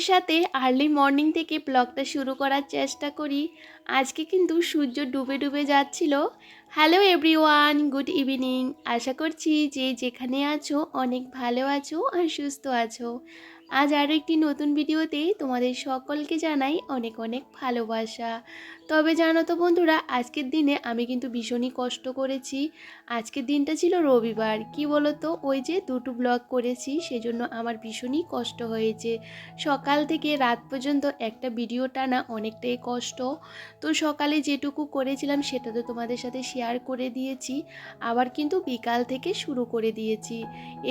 সাথে early morning থেকে ব্লগটা শুরু করার চেষ্টা করি। আজকে কিন্তু সূর্য ডুবে ডুবে যাচ্ছিল। হ্যালো এভরিওয়ান গুড ইভিনিং আশা করছি যে যেখানে আছো অনেক ভালো আছো আর সুস্থ আছো। আজ আরও একটি নতুন ভিডিওতে তোমাদের সকলকে জানাই অনেক অনেক ভালোবাসা। তবে জানো তো বন্ধুরা, আজকের দিনে আমি কিন্তু ভীষণই কষ্ট করেছি। আজকের দিনটা ছিল রবিবার। কি বলো তো ওই যে দুটো ব্লগ করেছি, সেজন্য আমার ভীষণই কষ্ট হয়েছে। সকাল থেকে রাত পর্যন্ত একটা ভিডিও টানা অনেকটাই কষ্ট। তো সকালে যেটুকু করেছিলাম, সেটা তো তোমাদের সাথে শেয়ার করে দিয়েছি। আবার কিন্তু বিকাল থেকে শুরু করে দিয়েছি।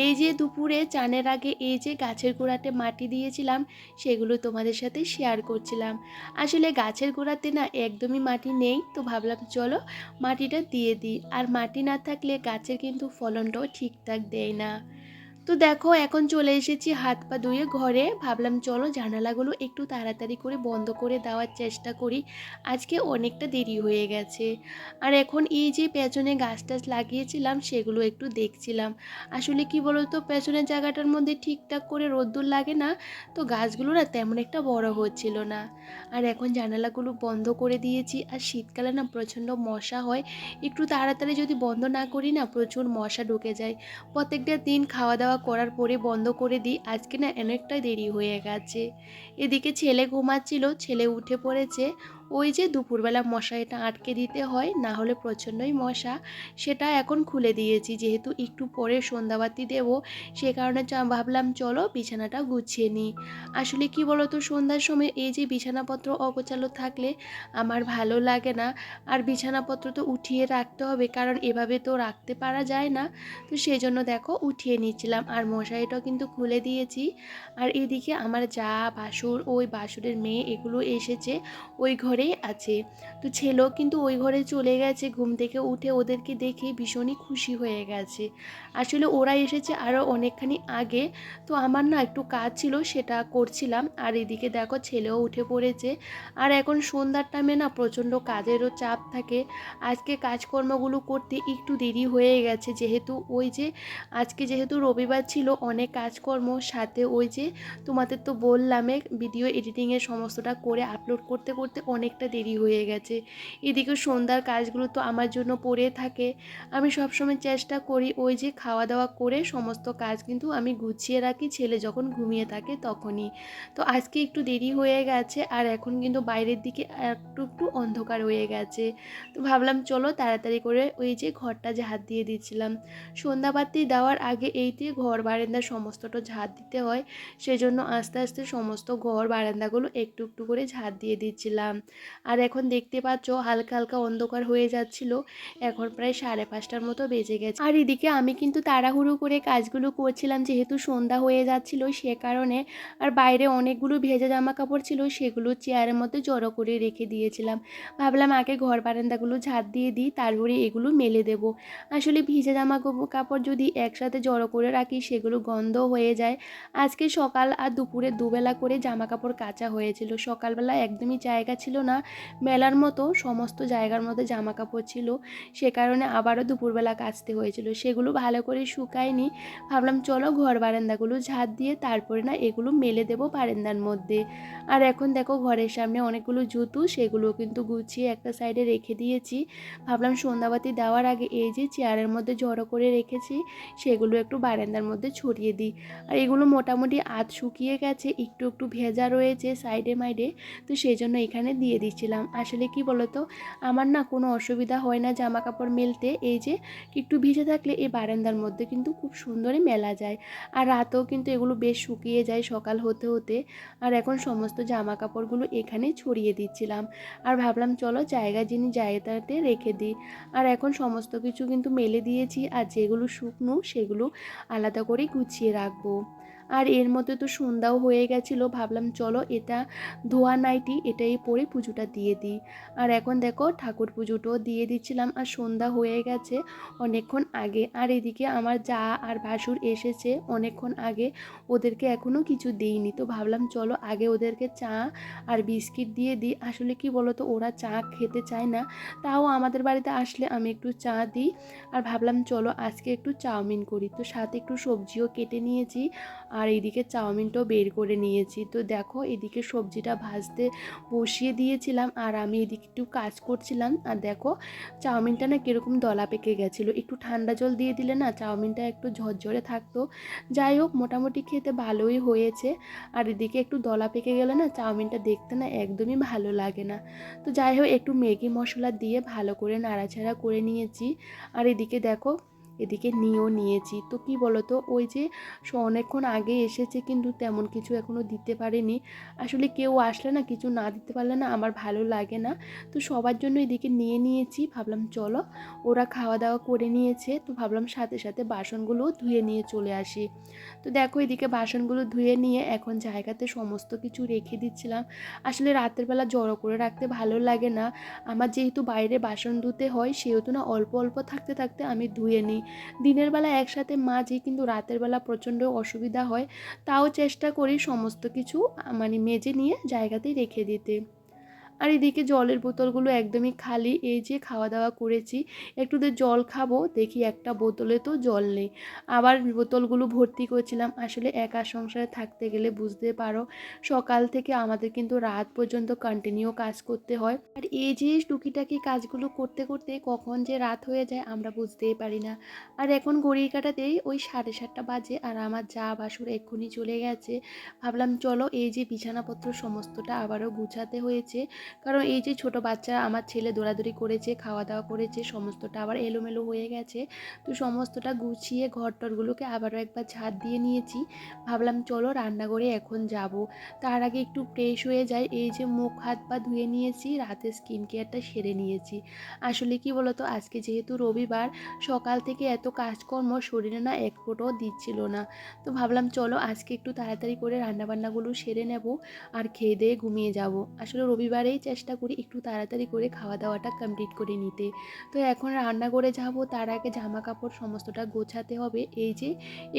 এই যে দুপুরে চানের আগে এই যে গাছের গোড়াতে মাটি দিয়েছিলাম, সেগুলো তোমাদের সাথে শেয়ার করছিলাম। আসলে গাছের গোড়াতে না একদমই মাটি নেই, তো ভাবলাম চলো মাটিটা দিয়ে দিই। আর মাটি না থাকলে গাছের কিন্তু ফলনটাও ঠিকঠাক দেয় না। তো দেখো, এখন চলে এসেছি হাত পা ধুয়ে ঘরে। ভাবলাম চলো জানালাগুলো একটু তাড়াতাড়ি করে বন্ধ করে দেওয়ার চেষ্টা করি। আজকে অনেকটা দেরি হয়ে গেছে। আর এখন এই যে পেছনে গাছ টাছ লাগিয়েছিলাম, সেগুলো একটু দেখছিলাম। আসলে কি বলতো, পেছনের জায়গাটার মধ্যে ঠিকঠাক করে রোদ্দুর লাগে না, তো গাছগুলো না তেমন একটা বড় হচ্ছিল না। আর এখন জানালাগুলো বন্ধ করে দিয়েছি, আর শীতকালে না প্রচণ্ড মশা হয়। একটু তাড়াতাড়ি যদি বন্ধ না করি না, প্রচুর মশা ঢুকে যায়। প্রত্যেকটা দিন খাওয়া দাওয়া করার পরে বন্ধ করে দিই। আজকে না অনেকটা দেরি হয়ে গেছে। এদিকে ছেলে ঘুমাচ্ছিল, ছেলে উঠে পড়েছে। ওই যে দুপুরবেলা মশারিটা আটকে দিতে হয়, না হলে প্রচণ্ডই মশা। সেটা এখন খুলে দিয়েছি, যেহেতু একটু পরে সন্ধ্যাবাতি দেব, সে কারণে ভাবলাম চলো বিছানাটা গুছিয়ে নিই। আসলে কি বলো তো সন্ধ্যার সময় এই যে বিছানাপত্র অগোছালো থাকলে আমার ভালো লাগে না। আর বিছানাপত্র তো উঠিয়ে রাখতে হবে, কারণ এভাবে তো রাখতে পারা যায় না। তো সেই জন্য দেখো উঠিয়ে নিচ্ছিলাম, আর মশারিটাও কিন্তু খুলে দিয়েছি। আর এদিকে আমার যা বাসুর, ওই বাসুরের মেয়ে এগুলো এসেছে, ওই ঘরেই আছে। তো ছেলেও কিন্তু ওই ঘরে চলে গেছে, ঘুম থেকে উঠে ওদেরকে দেখে ভীষণই খুশি হয়ে গেছে। আসলে ওরা এসেছে আরও অনেকখানি আগে, তো আমার না একটু কাজ ছিল সেটা করছিলাম। আর এদিকে দেখো ছেলেও উঠে পড়েছে। আর এখন সন্ধ্যার টাইমে না প্রচণ্ড কাজেরও চাপ থাকে। আজকে কাজকর্মগুলো করতে একটু দেরি হয়ে গেছে। যেহেতু ওই যে, আজকে যেহেতু রবিবার ছিল অনেক কাজকর্ম, সাথে ওই যে তোমাদের তো বললামে ভিডিও এডিটিংয়ের সমস্তটা করে আপলোড করতে করতে অনেকটা দেরি হয়ে গেছে। এদিকে সন্ধ্যার কাজগুলো তো আমার জন্য পড়ে থাকে। আমি সবসময় চেষ্টা করি ওই যে খাওয়া দাওয়া করে সমস্ত কাজ কিন্তু আমি গুছিয়ে রাখি। ছেলে যখন ঘুমিয়ে থাকে তখনই। তো আজকে একটু দেরি হয়ে গেছে আর এখন কিন্তু বাইরের দিকে একটু একটু অন্ধকার হয়ে গেছে। তো ভাবলাম চলো তাড়াতাড়ি করে ওই যে ঘরটা ঝাঁট দিয়ে দিচ্ছিলাম। সন্ধ্যাবাতি দেওয়ার আগে এইতে ঘর বারান্দা সমস্তটা ঝাঁট দিতে হয়। সেজন্য আস্তে আস্তে সমস্ত ঘর বারান্দাগুলো একটু একটু করে ঝাঁট দিয়ে দিচ্ছিলাম। আর এখন দেখতে পাচ্ছ হালকা হালকা অন্ধকার হয়ে যাচ্ছিল। এখন প্রায় সাড়ে পাঁচটার মতো বেজে গেছে। আর এদিকে আমি কিন্তু তাড়াহুড়ো করে কাজগুলো করছিলাম, যেহেতু সন্ধ্যা হয়ে যাচ্ছিল সে কারণে। আর বাইরে অনেকগুলো ভেজা জামা কাপড় ছিল, সেগুলো চেয়ারের মধ্যে জড়ো করে রেখে দিয়েছিলাম। ভাবলাম আগে ঘর বারান্দাগুলো ঝাঁট দিয়ে দিই, তারপরে এগুলো মেলে দেব। আসলে ভিজা জামা কাপড়- যদি একসাথে জড়ো করে রাখি, সেগুলো গন্ধ হয়ে যায়। আজকে সকাল আর দুপুরে দুবেলা করে জামা কাপড় কাচা হয়েছিল। সকালবেলা একদমই জায়গা ছিল না। মেলার মতো সমস্ত জায়গার মধ্যে জামা কাপড় ছিল। সে কারণে আবারও দুপুরবেলা কাচতে হয়েছিল। সেগুলো ভালো করে শুকায়নি। ভাবলাম, চলো ঘর বারান্দাগুলো ঝাঁট দিয়ে তারপরে না এগুলো মেলে দেবো বারান্দার মধ্যে। আর এখন দেখো ঘরের সামনে অনেকগুলো জুতো, সেগুলো কিন্তু গুছিয়ে একটা সাইডে রেখে দিয়েছি। ভাবলাম, সন্ধ্যাবাতি দেওয়ার আগে এই যে চেয়ারের মধ্যে জড়ো করে রেখেছি, সেগুলো একটু বারান্দার মধ্যে ছড়িয়ে দিই। আর এগুলো মোটামুটি আধ শুকিয়ে গেছে, একটু একটু ভেজা রয়েছে সাইডে মাইডে। তো সেই জন্য এখানে দিয়ে দিচ্ছিলাম। আসলে কি বলতো? আমার না কোনো অসুবিধা হয় না জামা কাপড় মেলতে। এই যে একটু ভিজে থাকলে এই বারান্দার মধ্যে কিন্তু খুব সুন্দরই মেলা যায়। আর রাতেও কিন্তু এগুলো বেশ শুকিয়ে যায় সকাল হতে হতে। আর এখন সমস্ত জামা কাপড়গুলো এখানে ছড়িয়ে দিচ্ছিলাম। আর ভাবলাম, চলো জায়গা যিনি জায়গাতে রেখে দিই। আর এখন সমস্ত কিছু কিন্তু মেলে দিয়েছি। আর যেগুলো শুকনো সেগুলো আলাদা করে গুছিয়ে রাখব। আর এর মধ্যে তো সন্ধ্যাও হয়ে গেছিল, ভাবলাম চলো এটা ধোয়া নাইটি এটাই পরে পুজোটা দিয়ে দিই। আর এখন দেখো ঠাকুর পুজোটাও দিয়ে দিচ্ছিলাম আর সন্ধ্যা হয়ে গেছে অনেকক্ষণ আগে। আর এদিকে আমার যা আর ভাসুর এসেছে অনেকক্ষণ আগে ওদেরকে এখনও কিছু দিইনি। তো ভাবলাম চলো আগে ওদেরকে চা আর বিস্কিট দিয়ে দিই। আসলে কি বলো তো ওরা চা খেতে চায় না, তাও আমাদের বাড়িতে আসলে আমি একটু চা দিই। আর ভাবলাম চলো আজকে একটু চাউমিন করি। তো সাথে একটু সবজিও কেটে নিয়েছি আর এদিকে চাউমিনটাও বের করে নিয়েছি। তো দেখো এদিকে সবজিটা ভাজতে বসিয়ে দিয়েছিলাম আর আমি এদিকে একটু কাজ করছিলাম। আর দেখো চাউমিনটা না কীরকম দলা পেকে গেছিল। একটু ঠান্ডা জল দিয়ে দিলে না চাউমিনটা একটু ঝরঝরে থাকতো। যাই হোক, মোটামুটি খেতে ভালোই হয়েছে। আর এদিকে একটু দলা পেকে গেলে না চাউমিনটা দেখতে না একদমই ভালো লাগে না। তো যাই হোক, একটু ম্যাগি মশলা দিয়ে ভালো করে নাড়াচাড়া করে নিয়েছি। আর এদিকে দেখো এদিকে নিয়েও নিয়েছি। তো কি বলতো, ওই যে অনেকক্ষণ আগে এসেছে কিন্তু তেমন কিছু এখনও দিতে পারেনি। আসলে কেউ আসলে না কিছু না দিতে পারলে না আমার ভালো লাগে না। তো সবার জন্য এদিকে নিয়ে নিয়েছি। ভাবলাম চলো, ওরা খাওয়া দাওয়া করে নিয়েছে। তো ভাবলাম সাথে সাথে বাসনগুলো ধুয়ে নিয়ে চলে আসি। তো দেখো এদিকে বাসনগুলো ধুয়ে নিয়ে এখন জায়গাতে সমস্ত কিছু রেখে দিচ্ছিলাম। আসলে রাতের বেলা জড়ো করে রাখতে ভালো লাগে না। আমার যেহেতু বাইরে বাসন ধুতে হয়, সেহেতু না অল্প অল্প থাকতে থাকতে আমি ধুয়ে নিই। দিনের বেলা একসাথে মাঝি কিন্তু রাতের বেলা প্রচণ্ড অসুবিধা হয়, তাও চেষ্টা করি সমস্ত কিছু মানে মেজে নিয়ে জায়গাতেই রেখে দিতে। আর এদিকে জলের বোতলগুলো একদমই খালি। এই যে খাওয়া দাওয়া করেছি, একটু তো জল খাব, দেখি একটা বোতলে তো জল নেই। আবার বোতলগুলো ভর্তি করছিলাম, আসলে একা সংসারে থাকতে গেলে বুঝতে পারো, সকাল থেকে আমাদের কিন্তু রাত পর্যন্ত কন্টিনিউ কাজ করতে হয়। আর এই যে টুকিটাকি কাজগুলো করতে করতে কখন যে রাত হয়ে যায় আমরা বুঝতেই পারি না। আর এখন ঘড়ির কাটাতেই ওই সাড়ে সাতটা বাজে আর আমার যা বাসুর এক্ষুনি চলে গেছে। ভাবলাম চলো এই যে বিছানাপত্র সমস্তটা আবারও গুছাতে হয়েছে। কারণ এই যে ছোট বাচ্চা আমার ছেলে দৌড়াদৌড়ি করেছে খাওয়া দাওয়া করেছে, সমস্তটা আবার এলোমেলো হয়ে গেছে। তো সমস্তটা গুছিয়ে ঘর টরগুলোকে আবারও একবার ঝাড় দিয়ে নিয়েছি। ভাবলাম চলো রান্নাঘরে এখন যাব। তার আগে একটু ফ্রেশ হয়ে যায়। এই যে মুখ, হাত পা ধুয়ে নিয়েছি, রাতে স্কিন কেয়ারটা সেরে নিয়েছি। আসলে কি বলতো, আজকে যেহেতু রবিবার, সকাল থেকে এত কাজকর্ম শরীরে না এক ফোঁটাও দিচ্ছিল না। তো ভাবলাম চলো আজকে একটু তাড়াতাড়ি করে রান্নাবান্নাগুলো সেরে নেব আর খেয়ে দিয়ে ঘুমিয়ে যাব। আসলে রবিবারেই চেষ্টা করি একটু তাড়াতাড়ি করে খাওয়া দাওয়াটা কমপ্লিট করে নিতে। তো এখন রান্না করে যাব, তার আগে জামা কাপড় সমস্তটা গোছাতে হবে। এই যে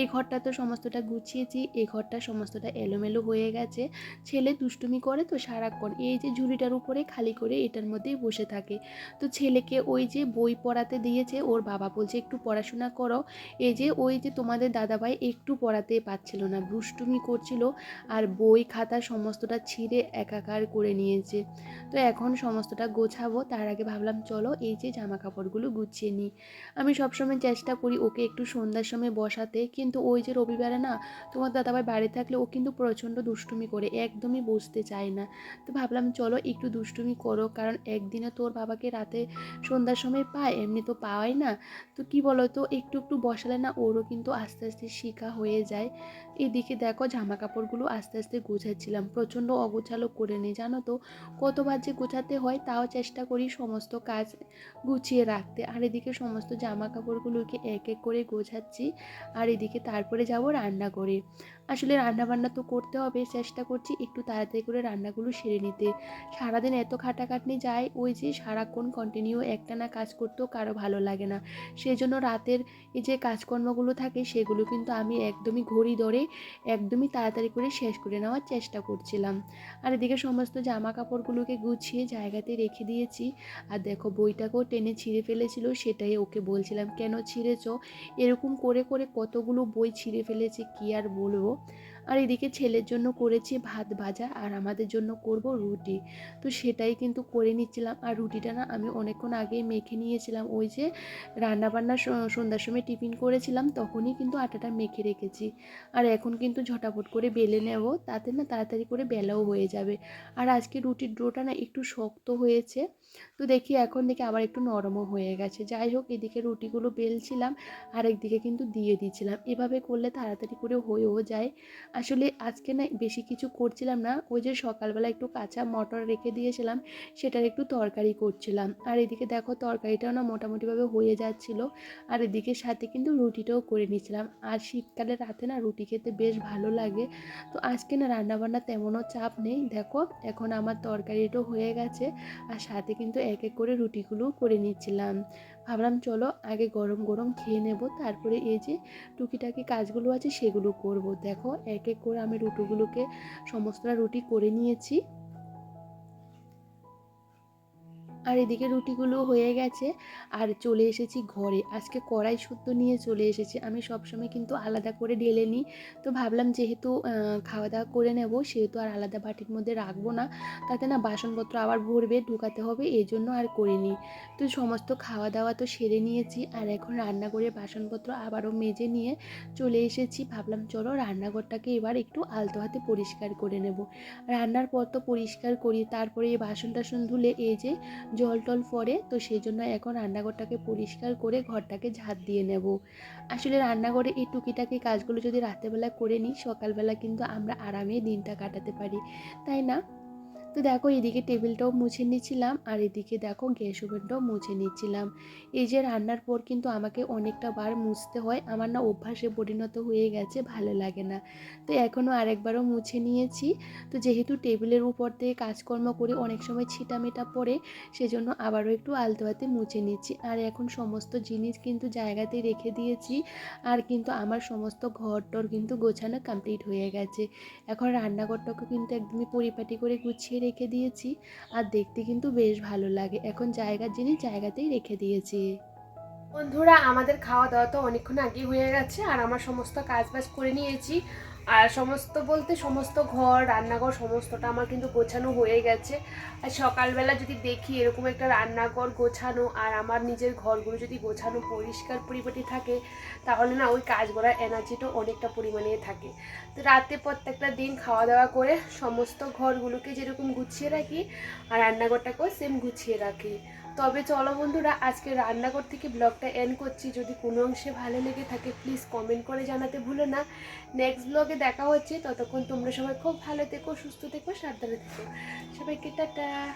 এই ঘরটা তো সমস্তটা গুছিয়েছি এই ঘরটা সমস্তটা এলোমেলো হয়ে গেছে। ছেলে দুষ্টুমি করে তো সারাক্ষণ, এই যে ঝুড়িটার উপরে খালি করে এটার মধ্যেই বসে থাকে। তো ছেলেকে ওই যে বই পড়াতে দিয়েছে, ওর বাবা বলছে, একটু পড়াশোনা করো। এই যে, ওই যে তোমাদের দাদাভাই একটু পড়াতে পারছিল না, দুষ্টুমি করছিল, আর বই খাতা সমস্তটা ছিঁড়ে একাকার করে নিয়েছে। তো এখন সমস্তটা গোছাবো। তার আগে ভাবলাম, চলো এই যে জামা কাপড়গুলো গুছিয়ে নিই। আমি সবসময় চেষ্টা করি ওকে একটু সন্ধ্যার সময় বসাতে। কিন্তু ওই যে রবিবারে না, তোমার দাদাভাই বাড়ি থাকলে ও কিন্তু প্রচণ্ড দুষ্টুমি করে, একদমই বসতে চায় না। তো ভাবলাম, চলো একটু দুষ্টুমি করো, কারণ একদিনে তোর বাবাকে রাতে সন্ধ্যার সময় পায়, এমনি তো পাওয়াই না। তো কি বলো তো একটু একটু বসালে না ওরও কিন্তু আস্তে আস্তে শিখা হয়ে যায়। এদিকে দেখো জামা কাপড়গুলো আস্তে আস্তে গোছাচ্ছিলাম, প্রচণ্ড অগোছালো করে নিই, জানো তো? কতবার যে গোছাতে হয়, তাও চেষ্টা করি সমস্ত কাজ গুছিয়ে রাখতে। আর এদিকে সমস্ত জামা কাপড়গুলোকে এক এক করে গোছাচ্ছি। আর এদিকে তারপরে যাব রান্না করে আসলে রান্নাবান্না তো করতে হবে, চেষ্টা করছি একটু তাড়াতাড়ি করে রান্নাগুলো সেরে নিতে। সারাদিন এত খাটাখাটনি যায়, ওই যে সারাক্ষণ কন্টিনিউ একটা না কাজ করতেও কারও ভালো লাগে না। সেই জন্য রাতের এই যে কাজকর্মগুলো থাকে, সেগুলো কিন্তু আমি একদমই ঘড়ি ধরে একদমই তাড়াতাড়ি করে শেষ করে নেওয়ার চেষ্টা করছিলাম। আর এদিকে সমস্ত জামা কাপড়গুলোকে গুছিয়ে জায়গাতে রেখে দিয়েছি। আর দেখো বইটাকেও টেনে ছিঁড়ে ফেলেছিল, সেটাই ওকে বলছিলাম, কেন ছিঁড়েছ? এরকম করে করে কতগুলো বই ছিঁড়ে ফেলেছে, কি আর বলব? আর এদিকে ছেলের জন্য করেছি ভাত ভাজা আর আমাদের জন্য করব রুটি। তো সেটাই কিন্তু করে নিচ্ছিলাম। আর রুটিটা না আমি অনেকক্ষণ আগেই মেখে নিয়েছিলাম। ওই যে রান্নাবান্না সন্ধ্যার সময় টিফিন করেছিলাম, তখনই কিন্তু আটাটা মেখে রেখেছি। আর এখন কিন্তু ঝটাফট করে বেলে নেব, তাতে না তাড়াতাড়ি করে বেলাও হয়ে যাবে। আর আজকে রুটির ডোটা না একটু শক্ত হয়েছে। তো দেখি এখন দেখি আবার একটু নরমও হয়ে গেছে। যাই হোক, এদিকে রুটিগুলো বেলছিলাম আর একদিকে কিন্তু দিয়ে দিচ্ছিলাম। এভাবে করলে তাড়াতাড়ি করে হয়েও যায়। আসলে আজকে না বেশি কিছু করছিলাম না। ওই যে সকালবেলা একটু কাঁচা মটর রেখে দিয়েছিলাম, সেটার একটু তরকারি করছিলাম। আর এদিকে দেখো তরকারিটাও না মোটামুটিভাবে হয়ে যাচ্ছিল। আর এদিকে সাথে কিন্তু রুটিটাও করে নিয়েছিলাম আর শীতকালে রাতে না রুটি খেতে বেশ ভালো লাগে। তো আজকে না রান্নাবান্না তেমনও চাপ নেই। দেখো, এখন আমার তরকারিটাও হয়ে গেছে। আর সাথে কিন্তু এক এক করে রুটিগুলো করে নিচ্ছিলাম। ভাবলাম, চলো আগে গরম গরম খেয়ে নেব, তারপরে এই যে টুকিটাকি কাজগুলো আছে সেগুলো করব। দেখো এক এক করে আমি রুটিগুলোকে, সমস্তটা রুটি করে নিয়েছি। আর এদিকে রুটিগুলো হয়ে গেছে। আর চলে এসেছি ঘরে। আজকে কড়াই শুদ্ধ নিয়ে চলে এসেছি। আমি সবসময় কিন্তু আলাদা করে ঢেলে নিই। তো ভাবলাম যেহেতু খাওয়া দাওয়া করে নেব, সেহেতু আর আলাদা বাটির মধ্যে রাখব না। তাতে না বাসনপত্র আবার ভরবে, ঢুকাতে হবে, এই জন্য আর করিনি তো সমস্ত খাওয়া দাওয়া তো সেরে নিয়েছি। আর এখন রান্না করে বাসনপত্র আবারও মেজে নিয়ে চলে এসেছি। ভাবলাম চলো রান্নাঘরটাকে এবার একটু আলতো হাতে পরিষ্কার করে নেব। রান্নার পর তো পরিষ্কার করি। তারপরে এই বাসন টাসন ধুলে এই যে জল টল পড়ে, তো সেই জন্য এখন রান্নাঘরটাকে পরিষ্কার করে ঘরটাকে ঝাঁট দিয়ে নেব। আসলে রান্নাঘরে এই টুকিটাকি কাজগুলো যদি রাত্রেবেলা করে নিই, সকালবেলা কিন্তু আমরা আরামে দিনটা কাটাতে পারি। তাই না? তো দেখো এদিকে টেবিলটাও মুছে নিচ্ছিলাম আর এদিকে দেখো গ্যাস ওভেনটাও মুছে নিচ্ছিলাম এই যে রান্নার পর কিন্তু আমাকে অনেকটা বার মুছতে হয়। আমার না অভ্যাসে পরিণত হয়ে গেছে, ভালো লাগে না। তো এখনও আরেকবারও মুছে নিয়েছি। তো যেহেতু টেবিলের উপর দিয়ে কাজকর্ম করে অনেক সময় ছিটামেটা পড়ে, সেজন্য আবারও একটু আলতো হাতে মুছে নিচ্ছি আর এখন সমস্ত জিনিস কিন্তু জায়গাতে রেখে দিয়েছি। আর কিন্তু আমার সমস্ত ঘর টর কিন্তু গোছানো কমপ্লিট হয়ে গেছে। এখন রান্নাঘরটাকে কিন্তু একদমই পরিপাটি করে গুছিয়ে রেখে দিয়েছি আর দেখতে কিন্তু বেশ ভালো লাগে। এখন জায়গার জিনিস জায়গাতেই রেখে দিয়েছি। বন্ধুরা, আমাদের খাওয়া দাওয়া তো অনেকক্ষণ আগে হয়ে গেছে আর আমার সমস্ত কাজ বাজ করে নিয়েছি। আর সমস্ত বলতে সমস্ত ঘর, রান্নাঘর সমস্তটা আমার কিন্তু গোছানো হয়ে গেছে। আর সকালবেলা যদি দেখি এরকম একটা রান্নাঘর গোছানো আর আমার নিজের ঘরগুলো যদি গোছানো পরিষ্কার পরিপাটি থাকে, তাহলে না ওই কাজ করার এনার্জিটা অনেকটা পরিমাণে থাকে। তো রাতে প্রত্যেকটা দিন খাওয়া দাওয়া করে সমস্ত ঘরগুলোকে যেরকম গুছিয়ে রাখি আর রান্নাঘরটাকেও সেম গুছিয়ে রাখি। তবে চলো বন্ধুরা, আজকে রান্নাঘর থেকে ব্লগটা এন্ড করছি। যদি কোনো অংশে ভালো লেগে থাকে প্লিজ কমেন্ট করে জানাতে ভুলো না। নেক্সট ব্লগে দেখা হচ্ছে। ততক্ষণ তোমরা সবাই খুব ভালো থেকো, সুস্থ থেকো, সাবধানে থেকো। সবাইকে টাটা।